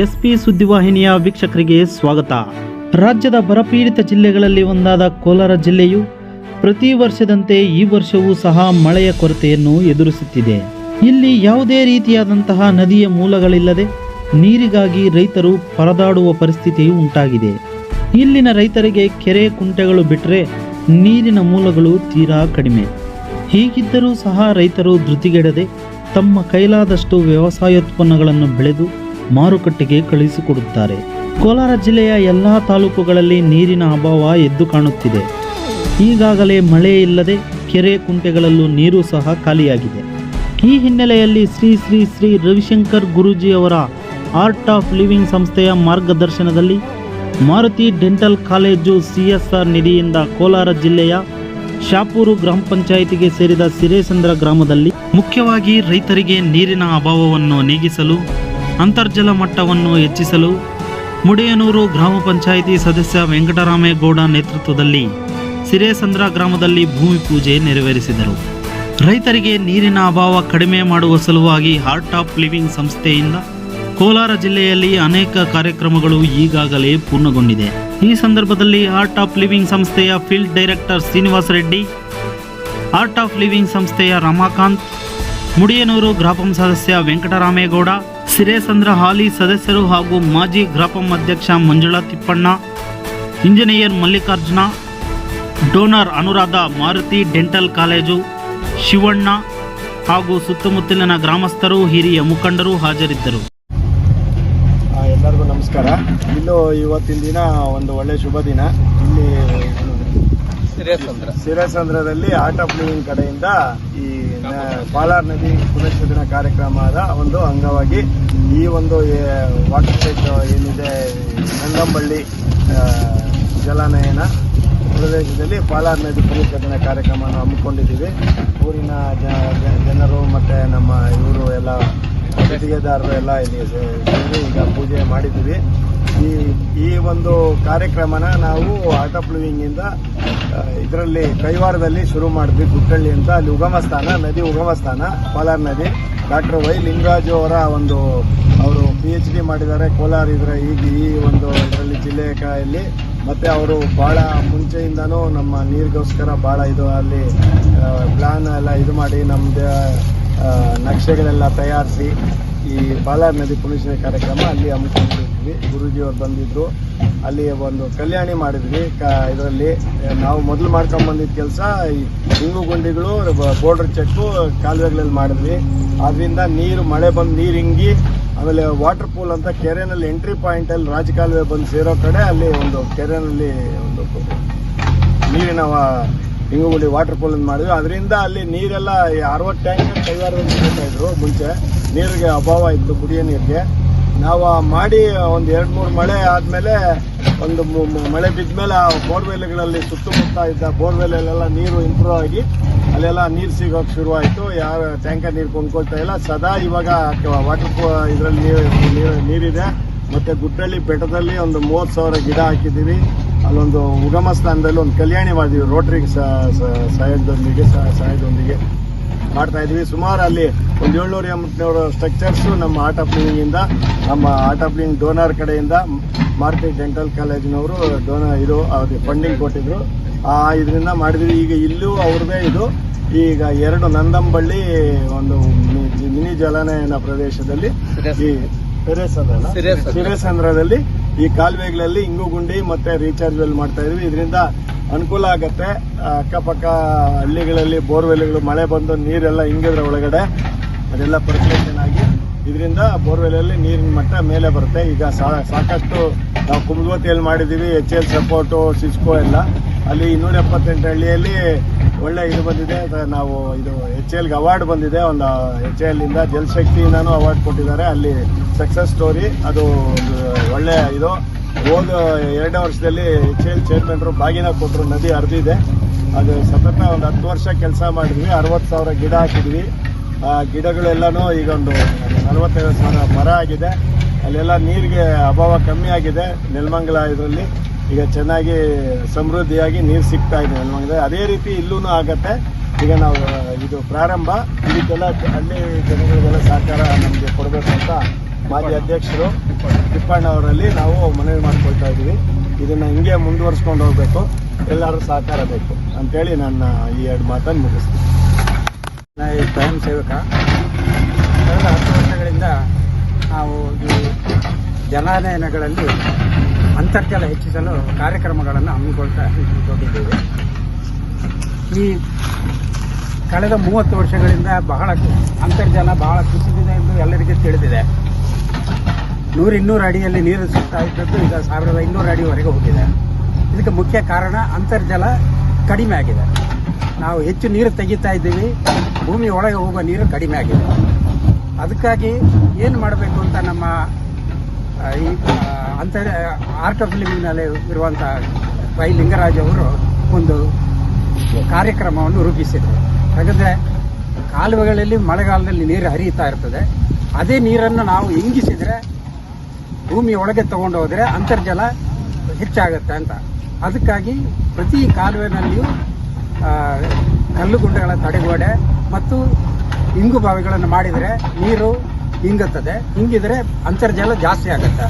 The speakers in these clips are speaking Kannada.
ಎಸ್ಪಿ ಸುದ್ದಿವಾಹಿನಿಯ ವೀಕ್ಷಕರಿಗೆ ಸ್ವಾಗತ. ರಾಜ್ಯದ ಬರಪೀಡಿತ ಜಿಲ್ಲೆಗಳಲ್ಲಿ ಒಂದಾದ ಕೋಲಾರ ಜಿಲ್ಲೆಯು ಪ್ರತಿ ವರ್ಷದಂತೆ ಈ ವರ್ಷವೂ ಸಹ ಮಳೆಯ ಕೊರತೆಯನ್ನು ಎದುರಿಸುತ್ತಿದೆ. ಇಲ್ಲಿ ಯಾವುದೇ ರೀತಿಯಾದಂತಹ ನದಿಯ ಮೂಲಗಳಿಲ್ಲದೆ ನೀರಿಗಾಗಿ ರೈತರು ಪರದಾಡುವ ಪರಿಸ್ಥಿತಿಯು ಉಂಟಾಗಿದೆ. ಇಲ್ಲಿನ ರೈತರಿಗೆ ಕೆರೆ ಕುಂಟೆಗಳು ಬಿಟ್ಟರೆ ನೀರಿನ ಮೂಲಗಳು ತೀರಾ ಕಡಿಮೆ. ಹೀಗಿದ್ದರೂ ಸಹ ರೈತರು ಧೃತಿಗೆಡದೆ ತಮ್ಮ ಕೈಲಾದಷ್ಟು ವ್ಯವಸಾಯೋತ್ಪನ್ನಗಳನ್ನು ಬೆಳೆದು ಮಾರುಕಟ್ಟೆಗೆ ಕಳುಹಿಸಿಕೊಡುತ್ತಾರೆ ಕೋಲಾರ ಜಿಲ್ಲೆಯ ಎಲ್ಲ ತಾಲೂಕುಗಳಲ್ಲಿ ನೀರಿನ ಅಭಾವ ಎದ್ದು ಕಾಣುತ್ತಿದೆ. ಈಗಾಗಲೇ ಮಳೆ ಇಲ್ಲದೆ ಕೆರೆ ಕುಂಟೆಗಳಲ್ಲೂ ನೀರು ಸಹ ಖಾಲಿಯಾಗಿದೆ. ಈ ಹಿನ್ನೆಲೆಯಲ್ಲಿ ಶ್ರೀ ಶ್ರೀ ಶ್ರೀ ರವಿಶಂಕರ್ ಗುರೂಜಿಯವರ ಆರ್ಟ್ ಆಫ್ ಲಿವಿಂಗ್ ಸಂಸ್ಥೆಯ ಮಾರ್ಗದರ್ಶನದಲ್ಲಿ ಮಾರುತಿ ಡೆಂಟಲ್ ಕಾಲೇಜು ಸಿಎಸ್ಆರ್ ನಿಧಿಯಿಂದ ಕೋಲಾರ ಜಿಲ್ಲೆಯ ಶಾಪೂರು ಗ್ರಾಮ ಪಂಚಾಯಿತಿಗೆ ಸೇರಿದ ಸಿರೇಸಂದ್ರ ಗ್ರಾಮದಲ್ಲಿ ಮುಖ್ಯವಾಗಿ ರೈತರಿಗೆ ನೀರಿನ ಅಭಾವವನ್ನು ನೀಗಿಸಲು ಅಂತರ್ಜಲ ಮಟ್ಟವನ್ನು ಹೆಚ್ಚಿಸಲು ಮುಡಿಯನೂರು ಗ್ರಾಮ ಪಂಚಾಯಿತಿ ಸದಸ್ಯ ವೆಂಕಟರಾಮೇಗೌಡ ನೇತೃತ್ವದಲ್ಲಿ ಸಿರೇಸಂದ್ರ ಗ್ರಾಮದಲ್ಲಿ ಭೂಮಿ ಪೂಜೆ ನೆರವೇರಿಸಿದರು. ರೈತರಿಗೆ ನೀರಿನ ಅಭಾವ ಕಡಿಮೆ ಮಾಡುವ ಸಲುವಾಗಿ ಹಾರ್ಟ್ ಆಫ್ ಲಿವಿಂಗ್ ಸಂಸ್ಥೆಯಿಂದ ಕೋಲಾರ ಜಿಲ್ಲೆಯಲ್ಲಿ ಅನೇಕ ಕಾರ್ಯಕ್ರಮಗಳು ಈಗಾಗಲೇ ಪೂರ್ಣಗೊಂಡಿದೆ. ಈ ಸಂದರ್ಭದಲ್ಲಿ ಆರ್ಟ್ ಆಫ್ ಲಿವಿಂಗ್ ಸಂಸ್ಥೆಯ field director Srinivasa Reddy art of living ಸಂಸ್ಥೆಯ ರಮಾಕಾಂತ್, ಮುಡಿಯನೂರು ಗ್ರಾಪಂ ಸದಸ್ಯ ವೆಂಕಟರಾಮೇಗೌಡ ಸಿರೇಸಂದ್ರ ಹಾಲಿ ಸದಸ್ಯರು ಹಾಗೂ ಮಾಜಿ ಗ್ರಾಪಂ ಅಧ್ಯಕ್ಷ Manjula Tippanna engineer Mallikarjuna donor Anuradha Maruti dental college Shivanna ಹಾಗೂ ಸುತ್ತಮುತ್ತಲಿನ ಗ್ರಾಮಸ್ಥರು ಹಿರಿಯ ಮುಖಂಡರು ಹಾಜರಿದ್ದರು. ಆ, ಎಲ್ಲರಿಗೂ ನಮಸ್ಕಾರ. ಇಲ್ಲೂ ಇವತ್ತಿನ ದಿನ ಒಂದು ಒಳ್ಳೆ ಶುಭ ದಿನ. ಇಲ್ಲಿ ಸಿರೇಸಂದ್ರದಲ್ಲಿ ಆರ್ಟ್ ಆಫ್ ಲಿವಿಂಗ್ ಕಡೆಯಿಂದ ಈ ಪಾಲಾರ್ ನದಿ ಪುನಶ್ಚೇತನ ಕಾರ್ಯಕ್ರಮದ ಒಂದು ಅಂಗವಾಗಿ ಈ ಒಂದು ವಾಟರ್ ಸೈಟ್ ಏನಿದೆ ನಂಗಂಬಳ್ಳಿ ಜಲಾನಯನ ಪ್ರದೇಶದಲ್ಲಿ ಪಾಲಾರ್ ನದಿ ಪುನಶ್ಚೇತನ ಕಾರ್ಯಕ್ರಮವನ್ನು ಹಮ್ಮಿಕೊಂಡಿದ್ದೀವಿ. ಊರಿನ ಜನರು ಮತ್ತು ನಮ್ಮ ಇವರು ಎಲ್ಲ, ಗುತ್ತಿಗೆದಾರರು ಎಲ್ಲ ಇಲ್ಲಿ ಈಗ ಪೂಜೆ ಮಾಡಿದ್ದೀವಿ. ಈ ಈ ಒಂದು ಕಾರ್ಯಕ್ರಮನ ನಾವು ಆರ್ಟ್ ಆಫ್ ಇದರಲ್ಲಿ ಕೈವಾರದಲ್ಲಿ ಶುರು ಮಾಡಿದ್ವಿ ಗುಟ್ಟಳ್ಳಿ ಅಂತ. ಅಲ್ಲಿ ಉಗಮ ಸ್ಥಾನ, ನದಿ ಉಗಮ ಸ್ಥಾನ ಪಾಲಾರ್ ನದಿ. ಡಾಕ್ಟರ್ ವೈ ಲಿಂಗರಾಜು ಅವರ ಒಂದು, ಅವರು ಪಿ ಎಚ್ ಡಿ ಮಾಡಿದ್ದಾರೆ. ಕೋಲಾರ ಇದರ ಈಗ ಈ ಒಂದು ಇದರಲ್ಲಿ ಜಿಲ್ಲೆಯಲ್ಲಿ ಮತ್ತೆ ಅವರು ಭಾಳ ಮುಂಚೆಯಿಂದನೂ ನಮ್ಮ ನೀರಿಗೋಸ್ಕರ ಭಾಳ ಇದು ಅಲ್ಲಿ ಪ್ಲಾನ್ ಎಲ್ಲ ಇದು ಮಾಡಿ ನಮ್ಮದು ನಕ್ಷೆಗಳೆಲ್ಲ ತಯಾರಿಸಿ ಈ ಬಾಲಾರ್ ನದಿ ಪುನಶ್ಚೇತನ ಕಾರ್ಯಕ್ರಮ ಅಲ್ಲಿ ಹಮ್ಮಿಕೊಂಡಿದ್ವಿ ಗುರೂಜಿಯವ್ರು ಬಂದಿದ್ರು. ಅಲ್ಲಿ ಒಂದು ಕಲ್ಯಾಣಿ ಮಾಡಿದ್ವಿ. ಕ, ಇದರಲ್ಲಿ ನಾವು ಮೊದಲು ಮಾಡ್ಕೊಂಡ್ ಬಂದಿದ್ದ ಕೆಲಸ ಈ ಹಿಂಗು ಗುಂಡಿಗಳು ಬೋರ್ಡರ್ ಚೆಕ್ಕು ಕಾಲುವೆಗಳಲ್ಲಿ ಮಾಡಿದ್ವಿ. ಅದರಿಂದ ನೀರು, ಮಳೆ ಬಂದು ನೀರು ಹಿಂಗಿ ಆಮೇಲೆ ವಾಟರ್ ಪೂಲ್ ಅಂತ ಕೆರೆನಲ್ಲಿ ಎಂಟ್ರಿ ಪಾಯಿಂಟಲ್ಲಿ ರಾಜ ಕಾಲುವೆ ಬಂದು ಸೇರೋ ಕಡೆ ಅಲ್ಲಿ ಒಂದು ಕೆರೆನಲ್ಲಿ ಒಂದು ನೀರಿನ ಹಿಂಗುಗುಳಿ ವಾಟರ್ ಪೂಲ್ ಅಂತ ಮಾಡಿದ್ವಿ. ಅದರಿಂದ ಅಲ್ಲಿ ನೀರೆಲ್ಲ ಅರವತ್ತು ಟ್ಯಾಂಕ್ ಕೈಗಾರಿಕೆ ಮುಂಚೆ. ನೀರಿಗೆ ಅಭಾವ ಇತ್ತು ಕುಡಿಯೋ ನೀರಿಗೆ. ನಾವು ಮಾಡಿ, ಒಂದು ಎರಡು ಮೂರು ಮಳೆ ಆದಮೇಲೆ ಒಂದು ಮಳೆ ಬಿದ್ದ ಮೇಲೆ ಆ ಬೋರ್ವೆಲ್ಗಳಲ್ಲಿ ಸುತ್ತಮುತ್ತ ಇದ್ದ ಬೋರ್ವೆಲ್ಲೆಲ್ಲ ನೀರು ಇಂಪ್ರೂವ್ ಆಗಿ, ಅಲ್ಲೆಲ್ಲ ನೀರು ಸಿಗೋಕೆ ಶುರುವಾಯಿತು. ಯಾರು ಟ್ಯಾಂಕರ್ ನೀರು ಕೊಂಡ್ಕೊಳ್ತಾ ಇಲ್ಲ. ಸದಾ ಇವಾಗ ವಾಟರ್ ಇದರಲ್ಲಿ ನೀರು ನೀರು ನೀರಿದೆ. ಮತ್ತು ಗುಡ್ಡಳ್ಳಿ ಬೆಟ್ಟದಲ್ಲಿ ಒಂದು ಮೂವತ್ತು ಸಾವಿರ ಗಿಡ ಹಾಕಿದ್ದೀವಿ. ಅಲ್ಲೊಂದು ಉಗಮ ಸ್ಥಾನದಲ್ಲಿ ಒಂದು ಕಲ್ಯಾಣಿ ಮಾಡಿದ್ವಿ ರೋಟ್ರಿ ಸಹಾಯದೊಂದಿಗೆ ಸಹ- ಸಹಾಯದೊಂದಿಗೆ. ಮಾಡ್ತಾ ಇದ್ವಿ. ಸುಮಾರು ಅಲ್ಲಿ ಒಂದು ಏಳ್ನೂರ ಎಂಬತ್ನೂರು ಸ್ಟ್ರಕ್ಚರ್ಸು ನಮ್ಮ ಆರ್ಟ್ ಆಫ್ ಲಿವಿಂಗಿಂದ ನಮ್ಮ ಆರ್ಟ್ ಆಫ್ ಲಿವಿಂಗ್ ಡೋನರ್ ಕಡೆಯಿಂದ ಮಾರ್ತಿ ಡೆಂಟಲ್ ಕಾಲೇಜಿನವರು ಡೋನರ್ ಇದು ಅವ್ರಿಗೆ ಫಂಡಿಂಗ್ ಕೊಟ್ಟಿದ್ರು. ಆ ಇದರಿಂದ ಮಾಡಿದ್ವಿ. ಈಗ ಇಲ್ಲೂ ಅವ್ರದ್ದೇ ಇದು. ಈಗ ಎರಡು ನಂದಂಬಳ್ಳಿ ಒಂದು ಮಿನಿ ಜಲಾನಯನ ಪ್ರದೇಶದಲ್ಲಿ ಈ ಸಿರೇಸಂದ್ರ. ಸಿರೇಸಂದ್ರದಲ್ಲಿ ಈ ಕಾಲುವೆಗಳಲ್ಲಿ ಇಂಗು ಗುಂಡಿ ಮತ್ತೆ ರೀಚಾರ್ಜ್ ವೆಲ್ ಮಾಡ್ತಾ ಇದ್ವಿ. ಇದರಿಂದ ಅನುಕೂಲ ಆಗುತ್ತೆ. ಅಕ್ಕಪಕ್ಕ ಹಳ್ಳಿಗಳಲ್ಲಿ ಬೋರ್ವೆಲ್ಗಳು, ಮಳೆ ಬಂದು ನೀರೆಲ್ಲ ಹಿಂಗಿದ್ರೆ ಒಳಗಡೆ, ಅದೆಲ್ಲ ಪರ್ಫೆಕ್ಷನ್ ಆಗಿ ಇದರಿಂದ ಬೋರ್ವೆಲಲ್ಲಿ ನೀರಿನ ಮಟ್ಟ ಮೇಲೆ ಬರುತ್ತೆ. ಈಗ ಸಾಕಷ್ಟು ನಾವು ಕುಮದ್ವತಿಯಲ್ಲಿ ಮಾಡಿದ್ದೀವಿ, ಎಚ್ ಎಲ್ ಸಪೋರ್ಟು, ಸಿಸ್ಕೋ ಎಲ್ಲ. ಅಲ್ಲಿ ಇನ್ನೂರ ಎಪ್ಪತ್ತೆಂಟು ಹಳ್ಳಿಯಲ್ಲಿ ಒಳ್ಳೆ ಇದು ಬಂದಿದೆ. ನಾವು ಇದು ಎಚ್ ಎಲ್ಗೆ ಅವಾರ್ಡ್ ಬಂದಿದೆ. ಒಂದು, ಎಚ್ ಎಲ್ಲಿಂದ ಜಲಶಕ್ತಿಯಿಂದನೂ ಅವಾರ್ಡ್ ಕೊಟ್ಟಿದ್ದಾರೆ. ಅಲ್ಲಿ ಸಕ್ಸಸ್ ಸ್ಟೋರಿ ಅದು ಒಳ್ಳೆ ಇದು. ಹೋದ ಎರಡು ವರ್ಷದಲ್ಲಿ ಎಚ್ ಎಲ್ ಚೇರ್ಮನ್ರು ಬಾಗಿನ ಕೊಟ್ಟರು ನದಿ ಹರಿದಿದೆ ಅದು ಸತತ ಒಂದು ಹತ್ತು ವರ್ಷ ಕೆಲಸ ಮಾಡಿದ್ವಿ. ಅರವತ್ತು ಸಾವಿರ ಗಿಡ ಹಾಕಿದ್ವಿ. ಆ ಗಿಡಗಳೆಲ್ಲನೂ ಈಗ ಒಂದು ನಲವತ್ತೈದು ಸಾವಿರ ಮರ ಆಗಿದೆ. ಅಲ್ಲೆಲ್ಲ ನೀರಿಗೆ ಅಭಾವ ಕಮ್ಮಿ ಆಗಿದೆ ನೆಲಮಂಗಲ ಇದರಲ್ಲಿ. ಈಗ ಚೆನ್ನಾಗಿ ಸಮೃದ್ಧಿಯಾಗಿ ನೀರು ಸಿಗ್ತಾ ಇದೆ ನೆಲಮಂಗಲ ಅದೇ ರೀತಿ ಇಲ್ಲೂ ಆಗತ್ತೆ. ಈಗ ನಾವು ಇದು ಪ್ರಾರಂಭ. ಇದಕ್ಕೆಲ್ಲ ಹಳ್ಳಿ ಜನಗಳಿಗೆಲ್ಲ ಸಹಕಾರ ನಮಗೆ ಕೊಡಬೇಕು ಅಂತ ಮಾಜಿ ಅಧ್ಯಕ್ಷರು ತಿಪ್ಪಣ್ಣ ಅವರಲ್ಲಿ ನಾವು ಮನವಿ ಮಾಡ್ಕೊಳ್ತಾ ಇದ್ದೀವಿ. ಇದನ್ನು ಹಿಂಗೆ ಮುಂದುವರಿಸ್ಕೊಂಡು ಹೋಗ್ಬೇಕು. ಎಲ್ಲರೂ ಸಹಕಾರ ಬೇಕು ಅಂತೇಳಿ ನನ್ನ ಈ ಎರಡು ಮಾತನ್ನು ಮುಗಿಸ್ತೀನಿ. ನಾನು ಈ ಸ್ವಯಂ ಸೇವಕ. ಕಳೆದ ಹತ್ತು ವರ್ಷಗಳಿಂದ ನಾವು ಈ ಜಲಾನಯನಗಳಲ್ಲಿ ಅಂತರ್ಜಲ ಹೆಚ್ಚಿಸಲು ಕಾರ್ಯಕ್ರಮಗಳನ್ನು ಹಮ್ಮಿಕೊಳ್ತಾ ಹೋಗಿದ್ದೇವೆ. ಈ ಕಳೆದ ಮೂವತ್ತು ವರ್ಷಗಳಿಂದ ಬಹಳ ಅಂತರ್ಜಲ ಬಹಳ ಕುಸಿದಿದೆ ಎಂದು ಎಲ್ಲರಿಗೂ ತಿಳಿದಿದೆ. ನೂರು ಇನ್ನೂರು ಅಡಿಯಲ್ಲಿ ನೀರು ಸಿಗ್ತಾ ಇದ್ದದ್ದು ಈಗ ಸಾವಿರದ ಇನ್ನೂರು ಅಡಿವರೆಗೆ ಹೋಗಿದೆ. ಇದಕ್ಕೆ ಮುಖ್ಯ ಕಾರಣ ಅಂತರ್ಜಲ ಕಡಿಮೆ ಆಗಿದೆ. ನಾವು ಹೆಚ್ಚು ನೀರು ತೆಗಿತಾ ಇದ್ದೀವಿ. ಭೂಮಿ ಒಳಗೆ ಹೋಗುವ ನೀರು ಕಡಿಮೆ ಆಗಿದೆ. ಅದಕ್ಕಾಗಿ ಏನು ಮಾಡಬೇಕು ಅಂತ ನಮ್ಮ ಈ ಅಂತರ್, ಆರ್ಟ್ ಆಫ್ ಲಿವಿಂಗ್ನಲ್ಲಿ ಇರುವಂಥ ವೈ ಲಿಂಗರಾಜ್ ಅವರು ಒಂದು ಕಾರ್ಯಕ್ರಮವನ್ನು ರೂಪಿಸಿದರು. ಯಾಕಂದರೆ ಕಾಲುವೆಗಳಲ್ಲಿ ಮಳೆಗಾಲದಲ್ಲಿ ನೀರು ಹರಿಯುತ್ತಾ ಇರ್ತದೆ. ಅದೇ ನೀರನ್ನು ನಾವು ಇಂಗಿಸಿದರೆ ಭೂಮಿ ಒಳಗೆ ತಗೊಂಡು ಹೋದರೆ ಅಂತರ್ಜಲ ಹೆಚ್ಚಾಗುತ್ತೆ ಅಂತ. ಅದಕ್ಕಾಗಿ ಪ್ರತಿ ಕಾಲುವೆನಲ್ಲಿಯೂ ಕಲ್ಲು ಕಲ್ಲುಗುಂಡೆಗಳ ತಡೆಗೋಡೆ ಮತ್ತು ಇಂಗು ಬಾವಿಗಳನ್ನು ಮಾಡಿದರೆ ನೀರು ಇಂಗುತ್ತದೆ. ಇಂಗಿದರೆ ಅಂತರ್ಜಲ ಜಾಸ್ತಿ ಆಗುತ್ತೆ.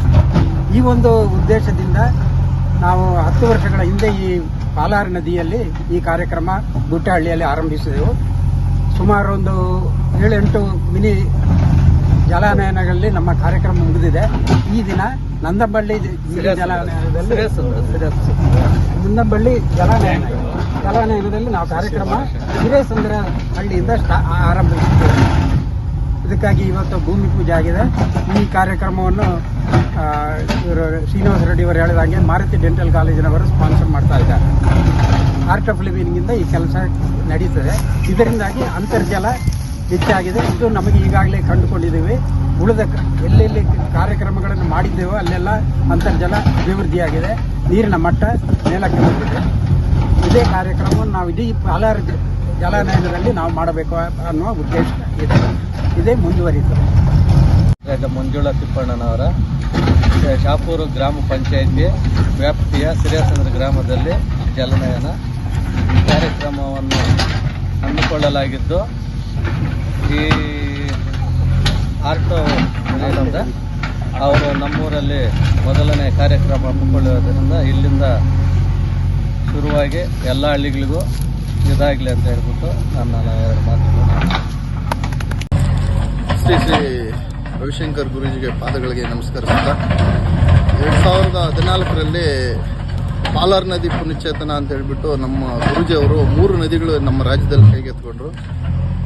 ಈ ಒಂದು ಉದ್ದೇಶದಿಂದ ನಾವು ಹತ್ತು ವರ್ಷಗಳ ಹಿಂದೆ ಈ ಪಾಲಾರ್ ನದಿಯಲ್ಲಿ ಈ ಕಾರ್ಯಕ್ರಮ ಗುಟ್ಟಹಳ್ಳಿಯಲ್ಲಿ ಆರಂಭಿಸಿದೆವು. ಸುಮಾರು ಒಂದು ಏಳೆಂಟು ಮಿನಿ ಜಲಾನಯನಗಳಲ್ಲಿ ನಮ್ಮ ಕಾರ್ಯಕ್ರಮ ಮುಗಿದಿದೆ. ಈ ದಿನ ನಂದಂಬಳ್ಳಿ ಜಲಾನಯನದಲ್ಲಿ ನಂದಬಳ್ಳಿ ಜಲಾನಯನ ಜಲಾನಯನದಲ್ಲಿ ನಾವು ಕಾರ್ಯಕ್ರಮ ಹಿರೇಸಂದ್ರ ಹಳ್ಳಿಯಿಂದ ಸ್ಟಾ- ಆರಂಭಿಸಿದ್ದೇವೆ. ಇದಕ್ಕಾಗಿ ಇವತ್ತು ಭೂಮಿ ಪೂಜೆ ಆಗಿದೆ. ಈ ಕಾರ್ಯಕ್ರಮವನ್ನು ಇವರು ಶ್ರೀನಿವಾಸ ರೆಡ್ಡಿ ಅವರು ಹೇಳಿದಾಗೆ ಮಾರುತಿ ಡೆಂಟಲ್ ಕಾಲೇಜಿನವರು ಸ್ಪಾನ್ಸರ್ ಮಾಡ್ತಾ ಇದ್ದಾರೆ. ಆರ್ಟ್ ಆಫ್ ಲಿವಿಂಗಿಂದ ಈ ಕೆಲಸ ನಡೀತದೆ. ಇದರಿಂದಾಗಿ ಅಂತರ್ಜಲ ಹೆಚ್ಚಾಗಿದೆ. ಇದು ನಮಗೆ ಈಗಾಗಲೇ ಕಂಡುಕೊಂಡಿದ್ದೀವಿ. ಉಳಿದ ಎಲ್ಲೆಲ್ಲಿ ಕಾರ್ಯಕ್ರಮಗಳನ್ನು ಮಾಡಿದ್ದೇವೋ ಅಲ್ಲೆಲ್ಲ ಅಂತರ್ಜಲ ಅಭಿವೃದ್ಧಿಯಾಗಿದೆ. ನೀರಿನ ಮಟ್ಟ ಮೇಲಕ್ಕೆ ಬಂದಿದೆ. ಇದೇ ಕಾರ್ಯಕ್ರಮವನ್ನು ನಾವು ಇಡೀ ಪಾಲಾರ್ ಜಲಾನಯನದಲ್ಲಿ ನಾವು ಮಾಡಬೇಕು ಅನ್ನುವ ಉದ್ದೇಶ ಇದೆ. ಇದೇ ಮುಂದುವರಿತು ಮಂಜುಳಾ ತಿಪ್ಪಣ್ಣನವರ. ಶಾಪೂರು ಗ್ರಾಮ ಪಂಚಾಯಿತಿ ವ್ಯಾಪ್ತಿಯ ಸಿರಿಯಾಸಂದ್ರ ಗ್ರಾಮದಲ್ಲಿ ಜಲನಯನ ಕಾರ್ಯಕ್ರಮವನ್ನು ಹಮ್ಮಿಕೊಳ್ಳಲಾಗಿದ್ದು ಈ ಆರ್ಟೋ ಏನಂದ ಅವರು ನಮ್ಮೂರಲ್ಲಿ ಮೊದಲನೇ ಕಾರ್ಯಕ್ರಮ ಹಮ್ಮಿಕೊಳ್ಳುವುದರಿಂದ ಇಲ್ಲಿಂದ ಶುರುವಾಗಿ ಎಲ್ಲ ಹಳ್ಳಿಗಳಿಗೂ ಇದಾಗಲಿ ಅಂತ ಹೇಳ್ಬಿಟ್ಟು ನನ್ನ ಎರಡು ಮಾತುಗಳು ಶ್ರೀ ಶ್ರೀ ರವಿಶಂಕರ್ ಗುರೂಜಿಗೆ ಪಾದಗಳಿಗೆ ನಮಸ್ಕರಿಸುತ್ತಾ ಎರಡು ಸಾವಿರದ ಹದಿನಾಲ್ಕರಲ್ಲಿ ಪಾಲಾರ್ ನದಿ ಪುನಶ್ಚೇತನ ಅಂತ ಹೇಳ್ಬಿಟ್ಟು ನಮ್ಮ ಗುರೂಜಿ ಅವರು ಮೂರು ನದಿಗಳು ನಮ್ಮ ರಾಜ್ಯದಲ್ಲಿ ಕೈಗೆತ್ಕೊಂಡ್ರು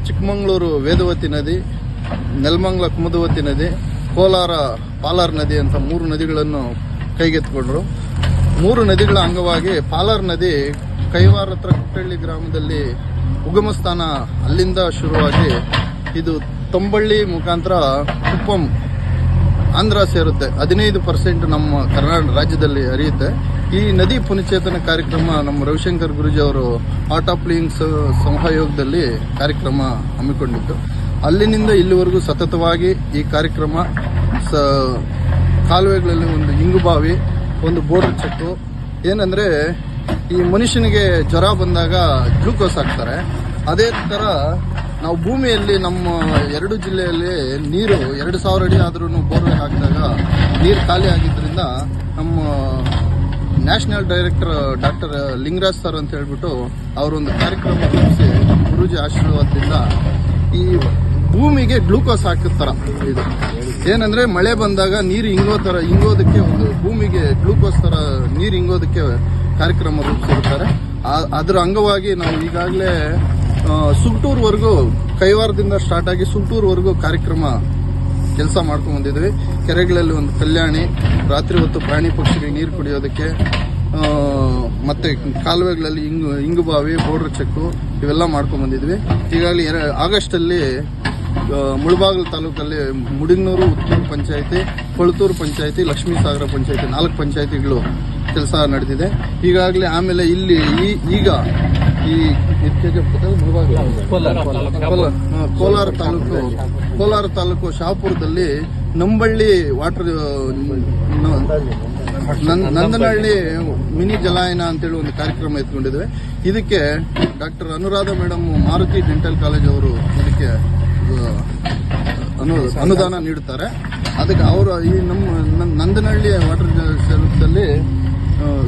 ಚಿಕ್ಕಮಗಳೂರು ವೇದವತಿ ನದಿ, ನೆಲಮಂಗ್ಲ ಕುಮದವತಿ ನದಿ, ಕೋಲಾರ ಪಾಲಾರ್ ನದಿ ಅಂತ ಮೂರು ನದಿಗಳನ್ನು ಕೈಗೆತ್ತಿಕೊಂಡ್ರು. ಮೂರು ನದಿಗಳ ಅಂಗವಾಗಿ ಪಾಲಾರ್ ನದಿ ಕೈವಾರ ಹತ್ರ ಕುಟ್ಟಳ್ಳಿ ಗ್ರಾಮದಲ್ಲಿ ಉಗಮ ಸ್ಥಾನ ಅಲ್ಲಿಂದ ಶುರುವಾಗಿ ಇದು ತೊಂಬಳ್ಳಿ ಮುಖಾಂತರ ಕುಪ್ಪಂ ಆಂಧ್ರ ಸೇರುತ್ತೆ. ಹದಿನೈದು ಪರ್ಸೆಂಟ್ ನಮ್ಮ ಕರ್ನಾಟಕ ರಾಜ್ಯದಲ್ಲಿ ಹರಿಯುತ್ತೆ. ಈ ನದಿ ಪುನಶ್ಚೇತನ ಕಾರ್ಯಕ್ರಮ ನಮ್ಮ ರವಿಶಂಕರ್ ಗುರುಜಿ ಅವರು ಆರ್ಟ್ ಆಫ್ ಲಿಂಗ್ಸ್ ಸಹಯೋಗದಲ್ಲಿ ಕಾರ್ಯಕ್ರಮ ಹಮ್ಮಿಕೊಂಡಿತ್ತು ಅಲ್ಲಿನಿಂದ ಇಲ್ಲಿವರೆಗೂ ಸತತವಾಗಿ ಈ ಕಾರ್ಯಕ್ರಮ ಸ ಕಾಲುವೆಗಳಲ್ಲಿ ಒಂದು ಇಂಗುಬಾವಿ, ಒಂದು ಬೋರ್ಡ್ ಚೆಕ್ಕು. ಏನಂದ್ರೆ, ಈ ಮನುಷ್ಯನಿಗೆ ಜ್ವರ ಬಂದಾಗ ಗ್ಲೂಕೋಸ್ ಹಾಕ್ತಾರೆ. ಅದೇ ಥರ ನಾವು ಭೂಮಿಯಲ್ಲಿ ನಮ್ಮ ಎರಡು ಜಿಲ್ಲೆಯಲ್ಲಿ ನೀರು ಎರಡು ಸಾವಿರ ಅಡಿ ಆದ್ರೂ ಬೋರ್ವೆ ಹಾಕಿದಾಗ ನೀರು ಖಾಲಿ ಆಗಿದ್ದರಿಂದ ನಮ್ಮ national director doctor Lingaraj sir ಅಂತ ಹೇಳ್ಬಿಟ್ಟು ಅವರೊಂದು ಕಾರ್ಯಕ್ರಮ ರೂಪಿಸಿ ಗುರುಜಿ ಆಶೀರ್ವಾದದಿಂದ ಈ ಭೂಮಿಗೆ ಗ್ಲೂಕೋಸ್ ಹಾಕಿಸ್ತಾರ ಇದು. ಏನಂದ್ರೆ ಮಳೆ ಬಂದಾಗ ನೀರು ಇಂಗೋ ತರ ಹಿಂಗೋದಕ್ಕೆ ಒಂದು ಭೂಮಿಗೆ ಗ್ಲೂಕೋಸ್ ತರ ನೀರು ಹಿಂಗೋದಕ್ಕೆ ಕಾರ್ಯಕ್ರಮ ರೂಪಿಸಿರ್ತಾರೆ ಅದರ ಅಂಗವಾಗಿ ನಾವು ಈಗಾಗಲೇ ಸುಗ್ಟೂರ್ವರೆಗೂ ಕೈವಾರದಿಂದ ಸ್ಟಾರ್ಟ್ ಆಗಿ ಸುಗ್ಟೂರ್ವರೆಗೂ ಕಾರ್ಯಕ್ರಮ ಕೆಲಸ ಮಾಡ್ಕೊಂಡು ಬಂದಿದ್ವಿ. ಕೆರೆಗಳಲ್ಲಿ ಒಂದು ಕಲ್ಯಾಣಿ, ರಾತ್ರಿ ಹೊತ್ತು ಪ್ರಾಣಿ ಪಕ್ಷಿಗಳಿಗೆ ನೀರು ಕುಡಿಯೋದಕ್ಕೆ ಮತ್ತೆ ಕಾಲುವೆಗಳಲ್ಲಿ ಇಂಗು ಬಾವಿ ಬೋರ್ಡರ್ ಚೆಕ್ಕು ಇವೆಲ್ಲ ಮಾಡ್ಕೊಂಡು ಬಂದಿದ್ವಿ. ಈಗಾಗಲೇ ಎರ, ಆಗಸ್ಟಲ್ಲಿ ಮುಳಬಾಗಲು ತಾಲೂಕಲ್ಲಿ ಮುಡಿಗ್ನೂರು ಉತ್ತೂರು ಪಂಚಾಯಿತಿ, ಕೊಳತೂರು ಪಂಚಾಯಿತಿ ಲಕ್ಷ್ಮೀ ಸಾಗರ ಪಂಚಾಯಿತಿ ನಾಲ್ಕು ಪಂಚಾಯಿತಿಗಳು ಕೆಲಸ ನಡೆದಿದೆ. ಈಗಾಗಲೇ ಆಮೇಲೆ ಇಲ್ಲಿ ಈಗ ಈ ಕೋಲಾರ ತಾಲೂಕು ಕೋಲಾರ ತಾಲೂಕು ಶಾಪುರದಲ್ಲಿ ನಂಬಳ್ಳಿ ವಾಟರ್ ನಂದನಹಳ್ಳಿ ಮಿನಿ ಜಲಾಯನ ಅಂತೇಳಿ ಒಂದು ಕಾರ್ಯಕ್ರಮ ಎತ್ಕೊಂಡಿದ್ದೇವೆ. ಇದಕ್ಕೆ doctor Anuradha madam Maruti dental college ಅವರು ಇದಕ್ಕೆ ಅನು ಅನುದಾನ ನೀಡುತ್ತಾರೆ. ಅದಕ್ಕೆ ಅವರು ಈ ನಮ್ಮ ನಂದನಹಳ್ಳಿ ವಾಟರ್ ಸೆಲ್ಫ್ದಲ್ಲಿ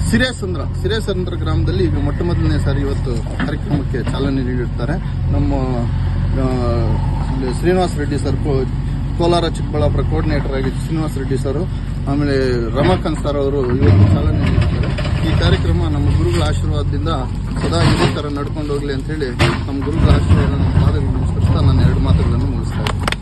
ಸಿರೇಸಂದ್ರ ಸಿರೇಸಂದ್ರ ಗ್ರಾಮದಲ್ಲಿ ಈಗ ಮೊಟ್ಟ ಮೊದಲನೇ ಸಾರಿ ಇವತ್ತು ಕಾರ್ಯಕ್ರಮಕ್ಕೆ ಚಾಲನೆ ನೀಡಿರ್ತಾರೆ ನಮ್ಮ ಶ್ರೀನಿವಾಸ ರೆಡ್ಡಿ ಸರ್ ಕೋಲಾರ ಚಿಕ್ಕಬಳ್ಳಾಪುರ ಕೋಆರ್ಡಿನೇಟರ್ ಆಗಿ ಶ್ರೀನಿವಾಸ್ ರೆಡ್ಡಿ ಸರ್, ಆಮೇಲೆ ರಮಾಕಾಂತ್ ಸರ್ ಅವರು ಇವತ್ತು ಚಾಲನೆ ನೀಡಿದ್ದಾರೆ ಈ ಕಾರ್ಯಕ್ರಮ ನಮ್ಮ ಗುರುಗಳ ಆಶೀರ್ವಾದದಿಂದ ಸದಾ ಇದೇ ಥರ ನಡ್ಕೊಂಡು ಹೋಗ್ಲಿ ಅಂತ ಹೇಳಿ ನಮ್ಮ ಗುರುಗಳ ಆಶೀರ್ವಾದ ಪಾದಗಳು ನಮಸ್ಕರಿಸ್ತಾ ನಾನು ಎರಡು ಮಾತುಗಳನ್ನು ಮುಗಿಸ್ತಾ ಇದ್ದೀನಿ.